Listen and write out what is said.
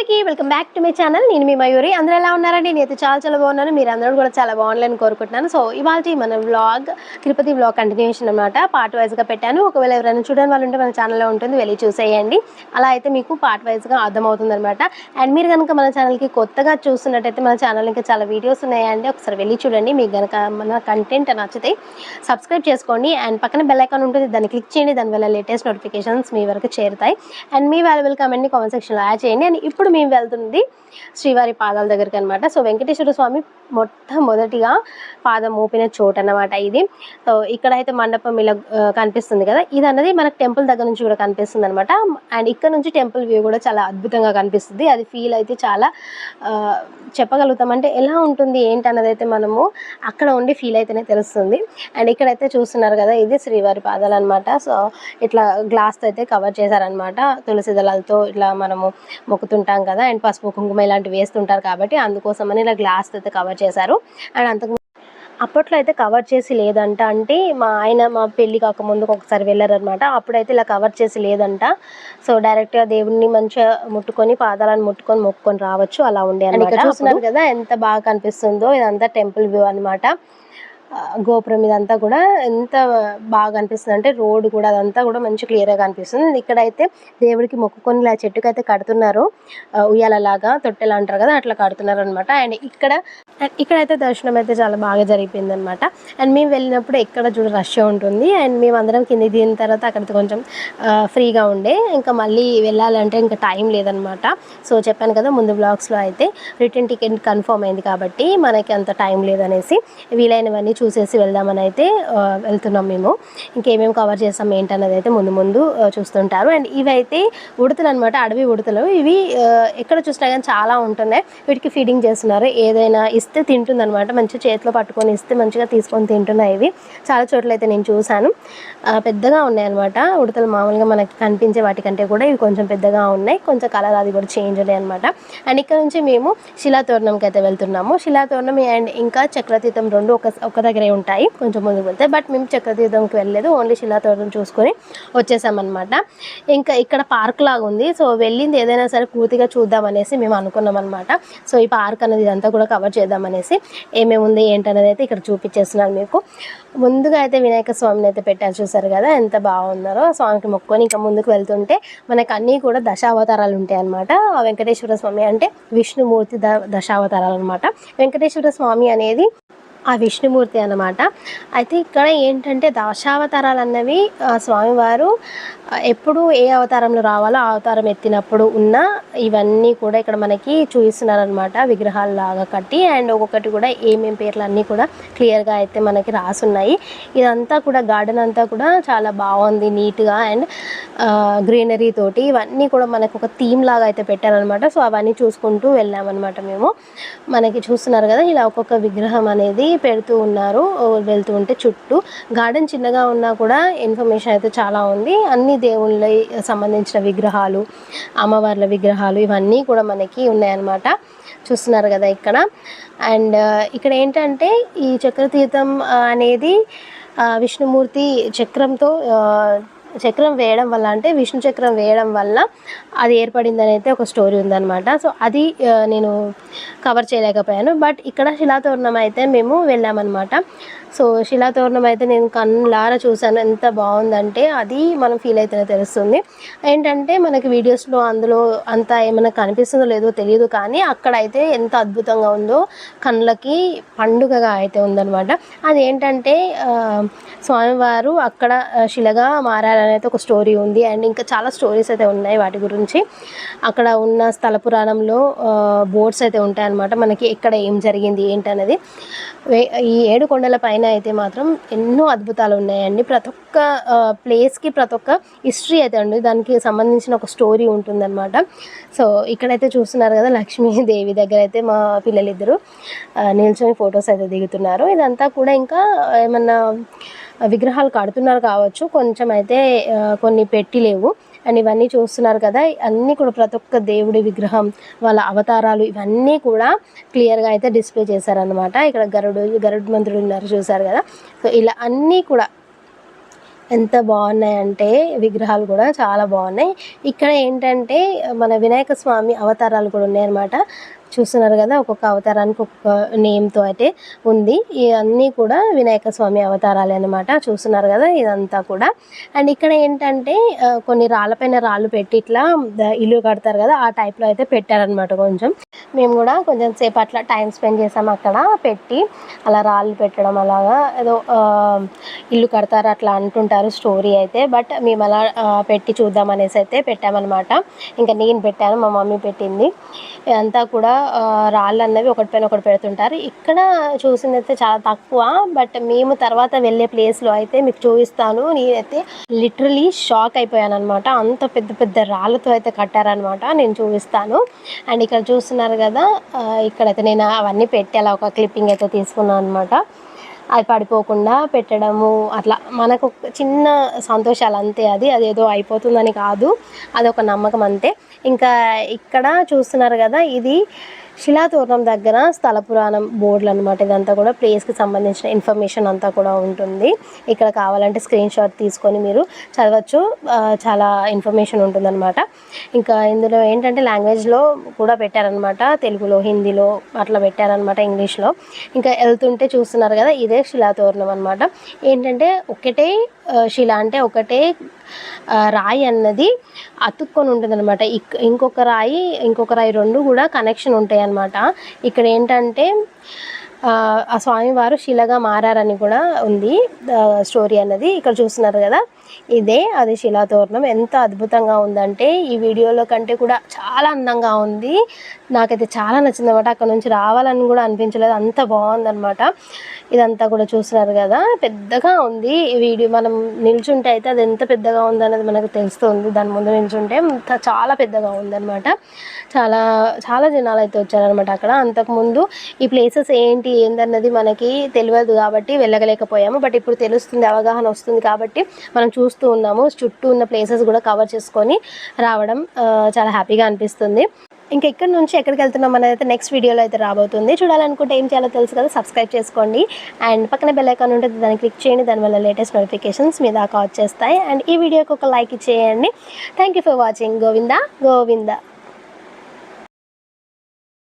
అందరికీ welcome back to my channel. నేను మీ మయూరి. అందరూ ఎలా ఉన్నారండి? నేనైతే చాలా చాలా బాగున్నాను. మీరు అందరూ కూడా చాలా బాగుండాలని కోరుకుంటున్నాను. సో ఇవాళ మన వ్లాగ్ తిరుపతి వ్లాగ్ కంటిన్యూషన్ అనమాట పార్ట్ వైజ్గా పెట్టాను. ఒకవేళ ఎవరైనా చూడని వాళ్ళు ఉంటే మన ఛానల్లో ఉంటుంది. వెళ్ళి చూసేయండి. అలా అయితే మీకు పార్ట్ వైజ్గా అర్థమవుతుంది అనమాట అండ్ మీరు కనుక మన ఛానల్కి కొత్తగా చూస్తున్నట్టయితే మన ఛానల్ ఇంకా చాలా వీడియోస్ ఉన్నాయండి. ఒకసారి వెళ్ళి చూడండి. మీకు కనుక మన కంటెంట్ నచ్చితే సబ్స్క్రైబ్ చేసుకోండి. అండ్ పక్కన బెల్ ఐకాన్ ఉంటుంది. దాన్ని క్లిక్ చేయండి. దానివల్ల లేటెస్ట్ నోటిఫికేషన్స్ మీ వరకు చేరుతాయి. అండ్ మీ వాల్యుబుల్ కామెంట్ని కామెంట్ సెక్షన్లో యాడ్ చేయండి. అండ్ ఇప్పుడు మేము వెళ్తుంది శ్రీవారి పాదాల దగ్గరికి అనమాట సో వెంకటేశ్వర స్వామి మొట్టమొదటిగా పాదం మోపిన చోటు అన్నమాట ఇది. సో ఇక్కడైతే మండపం ఇలా కనిపిస్తుంది కదా. ఇది అన్నది మనకు టెంపుల్ దగ్గర నుంచి కూడా కనిపిస్తుంది అనమాట అండ్ ఇక్కడ నుంచి టెంపుల్ వ్యూ కూడా చాలా అద్భుతంగా కనిపిస్తుంది. అది ఫీల్ అయితే చాలా చెప్పగలుగుతాం. అంటే ఎలా ఉంటుంది ఏంటి అన్నది అయితే మనము అక్కడ ఉండి ఫీల్ అయితేనే తెలుస్తుంది. అండ్ ఇక్కడైతే చూస్తున్నారు కదా ఇది శ్రీవారి పాదాలు అనమాట సో ఇట్లా గ్లాస్తో అయితే కవర్ చేశారనమాట తులసి దళాలతో ఇట్లా మనము మొక్కుతుంటాం కదా అండ్ పసుపు కుంకుమ ఇలాంటివి వేస్తుంటారు కాబట్టి అందుకోసమని ఇలా గ్లాస్తో అయితే కవర్ చేశారు. అండ్ అంతకు అప్పట్లో అయితే కవర్ చేసి లేదంట. అంటే మా ఆయన మా పెళ్ళి కాకముందు ఒకసారి వెళ్ళారనమాట అప్పుడైతే ఇలా కవర్ చేసి లేదంట. సో డైరెక్ట్గా దేవుడిని మంచిగా ముట్టుకొని పాదాలను ముట్టుకొని మొక్కుకొని రావచ్చు. అలా ఉండే చూస్తున్నారు కదా ఎంత బాగా కనిపిస్తుందో. ఇదంతా టెంపుల్ వ్యూ అనమాట గోపురం ఇదంతా కూడా ఎంత బాగా అనిపిస్తుంది అంటే రోడ్ కూడా అదంతా కూడా మంచి క్లియర్గా అనిపిస్తుంది. ఇక్కడైతే దేవుడికి మొక్కుకొని ఇలా చెట్టుకైతే కడుతున్నారు. ఉయ్యాలలాగా తొట్టెలు అంటారు కదా అట్లా కడుతున్నారు అనమాట అండ్ ఇక్కడ అండ్ ఇక్కడైతే దర్శనం అయితే చాలా బాగా జరిగిపోయింది అనమాట అండ్ మేము వెళ్ళినప్పుడు ఎక్కడ చూడ రష్ ఉంటుంది. అండ్ మేము అందరం కిందికి దిగిన తర్వాత అక్కడ కొంచెం ఫ్రీగా ఉండే. ఇంకా మళ్ళీ వెళ్ళాలంటే ఇంకా టైం లేదనమాట సో చెప్పాను కదా ముందు బ్లాగ్స్లో అయితే రిటర్న్ టికెట్ కన్ఫర్మ్ అయింది కాబట్టి మనకి అంత టైం లేదనేసి వీలైనవన్నీ చూసేసి వెళ్దామని అయితే వెళ్తున్నాం మేము. ఇంకేమేమి కవర్ చేస్తాం ఏంటన్నది అయితే ముందు ముందు చూస్తుంటారు. అండ్ ఇవైతే ఉడతలు అనమాట అడవి ఉడతలు. ఇవి ఎక్కడ చూసినా కానీ చాలా ఉంటున్నాయి. వీటికి ఫీడింగ్ చేస్తున్నారు. ఏదైనా ఇస్తే తింటుంది అనమాట మంచిగా చేతిలో పట్టుకొని ఇస్తే మంచిగా తీసుకొని తింటున్నాయి ఇవి. చాలా చోట్ల అయితే నేను చూశాను. పెద్దగా ఉన్నాయన్నమాట. ఉడతలు మామూలుగా మనకి కనిపించే వాటికంటే కూడా ఇవి కొంచెం పెద్దగా ఉన్నాయి. కొంచెం కలర్ అది కూడా చేంజ్ ఉన్నాయి అనమాట అండ్ ఇక్కడ నుంచి మేము శిలాతోరణంకి అయితే వెళ్తున్నాము. శిలాతోరణం అండ్ ఇంకా చక్రతీర్థం రెండు ఒక ఒక దగ్గరే ఉంటాయి. కొంచెం ముందుకు వెళ్తే. బట్ మేము చక్రతీర్థంకి వెళ్ళలేదు. ఓన్లీ శిలాతోరణం చూసుకొని వచ్చేసామన్నమాట. ఇంకా ఇక్కడ పార్క్ లాగా ఉంది. సో వెళ్ళింది ఏదైనా సరే పూర్తిగా చూద్దాం అనేసి మేము అనుకున్నాం అనమాట సో ఈ పార్క్ అనేది ఇదంతా కూడా కవర్ చేద్దాం అనేసి ఏమేమి ఉంది ఏంటనేది అయితే ఇక్కడ చూపించేస్తున్నాను మీకు. ముందుగా అయితే వినాయక స్వామిని అయితే పెట్టారు చూసారు కదా ఎంత బాగున్నారో స్వామికి మొక్కుకొని ఇంకా ముందుకు వెళ్తుంటే మనకి అన్నీ కూడా దశావతారాలు ఉంటాయి అనమాట వెంకటేశ్వర స్వామి అంటే విష్ణుమూర్తి ద దశావతారాలు అనమాట వెంకటేశ్వర స్వామి అనేది ఆ విష్ణుమూర్తి అనమాట అయితే ఇక్కడ ఏంటంటే దశావతారాలు అన్నవి స్వామివారు ఎప్పుడు ఏ అవతారంలో రావాలో ఆ అవతారం ఎత్తినప్పుడు ఉన్న ఇవన్నీ కూడా ఇక్కడ మనకి చూపిస్తున్నారనమాట విగ్రహాలు లాగా కట్టి. అండ్ ఒక్కొక్కటి కూడా ఏమేమి పేర్లు అన్నీ కూడా క్లియర్గా అయితే మనకి రాసున్నాయి. ఇదంతా కూడా గార్డెన్ అంతా కూడా చాలా బాగుంది నీట్గా. అండ్ గ్రీనరీ తోటి ఇవన్నీ కూడా మనకు ఒక థీమ్ లాగా అయితే పెట్టారనమాట సో అవన్నీ చూసుకుంటూ వెళ్ళామన్నమాట మేము. మనకి చూస్తున్నారు కదా ఇలా ఒక్కొక్క విగ్రహం అనేది పెడుతూ ఉన్నారు వెళ్తూ ఉంటే చుట్టూ. గార్డెన్ చిన్నగా ఉన్నా కూడా ఇన్ఫర్మేషన్ అయితే చాలా ఉంది. అన్ని దేవుళ్ళ సంబంధించిన విగ్రహాలు అమ్మవార్ల విగ్రహాలు ఇవన్నీ కూడా మనకి ఉన్నాయన్నమాట. చూస్తున్నారు కదా ఇక్కడ. అండ్ ఇక్కడ ఏంటంటే ఈ చక్రతీర్థం అనేది విష్ణుమూర్తి చక్రంతో చక్రం వేయడం వల్ల అంటే విష్ణు చక్రం వేయడం వల్ల అది ఏర్పడిందని అయితే ఒక స్టోరీ ఉందన్నమాట. సో అది నేను కవర్ చేయలేకపోయాను. బట్ ఇక్కడ శిలాతోరణం అయితే మేము వెళ్ళామన్నమాట. సో శిలాతోరణం అయితే నేను కన్నులారా చూశాను ఎంత బాగుందంటే అది మనం ఫీల్ అయితేనే తెలుస్తుంది. ఏంటంటే మనకి వీడియోస్లో అందులో అంత ఏమైనా కనిపిస్తుందో లేదో తెలియదు కానీ అక్కడ అయితే ఎంత అద్భుతంగా ఉందో కళ్ళకి పండుగగా అయితే ఉందన్నమాట. అది ఏంటంటే స్వామివారు అక్కడ శిలగా మారారని అయితే ఒక స్టోరీ ఉంది. అండ్ ఇంకా చాలా స్టోరీస్ అయితే ఉన్నాయి వాటి గురించి. అక్కడ ఉన్న స్థల పురాణంలో బోర్డ్స్ అయితే ఉంటాయన్నమాట. మనకి ఎక్కడ ఏం జరిగింది ఏంటనేది. ఈ ఏడు కొండల పైన అయితే మాత్రం ఎన్నో అద్భుతాలు ఉన్నాయండి. ప్రతి ఒక్క ప్లేస్కి ప్రతి ఒక్క హిస్టరీ అయితే అండి. దానికి సంబంధించిన ఒక స్టోరీ ఉంటుందన్నమాట. సో ఇక్కడైతే చూస్తున్నారు కదా లక్ష్మీదేవి దగ్గర అయితే మా పిల్లలిద్దరూ నిల్చొని ఫొటోస్ అయితే దిగుతున్నారు. ఇదంతా కూడా ఇంకా ఏమన్నా విగ్రహాలు కడుతున్నారు కావచ్చు కొంచెం అయితే కొన్ని పెట్టి లేవు అండ్ ఇవన్నీ చూస్తున్నారు కదా అన్నీ కూడా ప్రతి ఒక్క దేవుడి విగ్రహం వాళ్ళ అవతారాలు ఇవన్నీ కూడా క్లియర్గా అయితే డిస్ప్లే చేశారనమాట ఇక్కడ గరుడు గరుడు మంత్రుడు ఉన్నారు చూసారు కదా. సో ఇలా అన్నీ కూడా ఎంత బాగున్నాయంటే విగ్రహాలు కూడా చాలా బాగున్నాయి. ఇక్కడ ఏంటంటే మన వినాయక స్వామి అవతారాలు కూడా ఉన్నాయన్నమాట. చూస్తున్నారు కదా ఒక్కొక్క అవతారానికి ఒక్కొక్క నేమ్తో అయితే ఉంది. ఇవన్నీ కూడా వినాయక స్వామి అవతారాలే అనమాట చూస్తున్నారు కదా ఇదంతా కూడా. అండ్ ఇక్కడ ఏంటంటే కొన్ని రాళ్ళపైన రాళ్ళు పెట్టి ఇట్లా ఇల్లు కడతారు కదా ఆ టైప్లో అయితే పెట్టారనమాట కొంచెం. మేము కూడా కొంచెం సేపు అట్లా టైం స్పెండ్ చేసాం అక్కడ పెట్టి అలా రాళ్ళు పెట్టడం అలాగా ఏదో ఇల్లు కడతారు అట్లా అంటుంటారు స్టోరీ అయితే. బట్ మేము అలా పెట్టి చూద్దాం అనేసి అయితే పెట్టామన్నమాట. ఇంకా నేను పెట్టాను మా మమ్మీ పెట్టింది. ఇదంతా కూడా రాళ్ళు అన్నవి ఒకటి పైన ఒకటి పెడుతుంటారు. ఇక్కడ చూసిందైతే అయితే చాలా తక్కువ బట్ మేము తర్వాత వెళ్ళే ప్లేస్లో అయితే మీకు చూపిస్తాను. నేనైతే లిటరలీ షాక్ అయిపోయాను అనమాట అంత పెద్ద పెద్ద రాళ్ళతో అయితే కట్టారనమాట నేను చూపిస్తాను. అండ్ ఇక్కడ చూస్తున్నారు కదా ఇక్కడైతే నేను అవన్నీ పెట్టి అలా ఒక క్లిప్పింగ్ అయితే తీసుకున్నాను అనమాట అది పడిపోకుండా పెట్టడము అట్లా మనకు చిన్న సంతోషాలు అంతే అది అదేదో అయిపోతుందని కాదు. అదొక నమ్మకం అంతే. ఇంకా ఇక్కడ చూస్తున్నారు కదా ఇది శిలాతోరణం దగ్గర స్థల పురాణం బోర్డులు అనమాట ఇదంతా కూడా ప్లేస్కి సంబంధించిన ఇన్ఫర్మేషన్ అంతా కూడా ఉంటుంది. ఇక్కడ కావాలంటే స్క్రీన్ షాట్ తీసుకొని మీరు చదవచ్చు. చాలా ఇన్ఫర్మేషన్ ఉంటుందన్నమాట. ఇంకా ఇందులో ఏంటంటే లాంగ్వేజ్లో కూడా పెట్టారనమాట తెలుగులో హిందీలో అట్లా పెట్టారనమాట ఇంగ్లీష్లో. ఇంకా వెళ్తుంటే చూస్తున్నారు కదా ఇదే శిలాతోరణం అనమాట ఏంటంటే ఒకటే శిల అంటే ఒకటే రాయి అన్నది అతుక్కొని ఉంటుంది అనమాట ఇంకొక రాయి ఇంకొక రాయి రెండు కూడా కనెక్షన్ ఉంటాయి అన్నమాట ఇక్కడ ఏంటంటే ఆ, స్వామివారు శిలగా మారారని కూడా ఉంది. స్టోరీ అన్నది ఇక్కడ చూస్తున్నారు కదా. ఇదే అది శిలాతోరణం. ఎంత అద్భుతంగా ఉందంటే ఈ వీడియోలో కంటే కూడా చాలా అందంగా ఉంది. నాకైతే చాలా నచ్చింది అనమాట అక్కడ నుంచి రావాలని కూడా అనిపించలేదు. అంత బాగుందనమాట ఇదంతా కూడా చూస్తున్నారు కదా. పెద్దగా ఉంది. ఈ వీడియో మనం నిల్చుంటే అయితే అది ఎంత పెద్దగా ఉందనేది మనకు తెలుస్తుంది. దాని ముందు నిల్చుంటే అంత చాలా పెద్దగా ఉందన్నమాట. చాలా చాలా జనాలు అయితే వచ్చారనమాట అక్కడ. అంతకుముందు ఈ ప్లేసెస్ ఏంటి ఏందన్నది మనకి తెలియదు కాబట్టి వెళ్ళగలేకపోయాము. బట్ ఇప్పుడు తెలుస్తుంది అవగాహన వస్తుంది కాబట్టి మనం చూస్తూ ఉన్నాము. చుట్టూ ఉన్న ప్లేసెస్ కూడా కవర్ చేసుకొని రావడం చాలా హ్యాపీగా అనిపిస్తుంది. ఇంకా ఇక్కడ నుంచి ఎక్కడికి వెళ్తున్నాం అనేది అయితే నెక్స్ట్ వీడియోలో అయితే రాబోతుంది. చూడాలనుకుంటే ఏం చేయాలో తెలుసు కదా సబ్స్క్రైబ్ చేసుకోండి. అండ్ పక్కన బెల్ ఐకాన్ ఉంటుంది దాన్ని క్లిక్ చేయండి. దానివల్ల లేటెస్ట్ నోటిఫికేషన్స్ మీ దాకా వచ్చేస్తాయి. అండ్ ఈ వీడియోకి ఒక లైక్ ఇచ్చేయండి. Thank you for watching Govinda Govinda.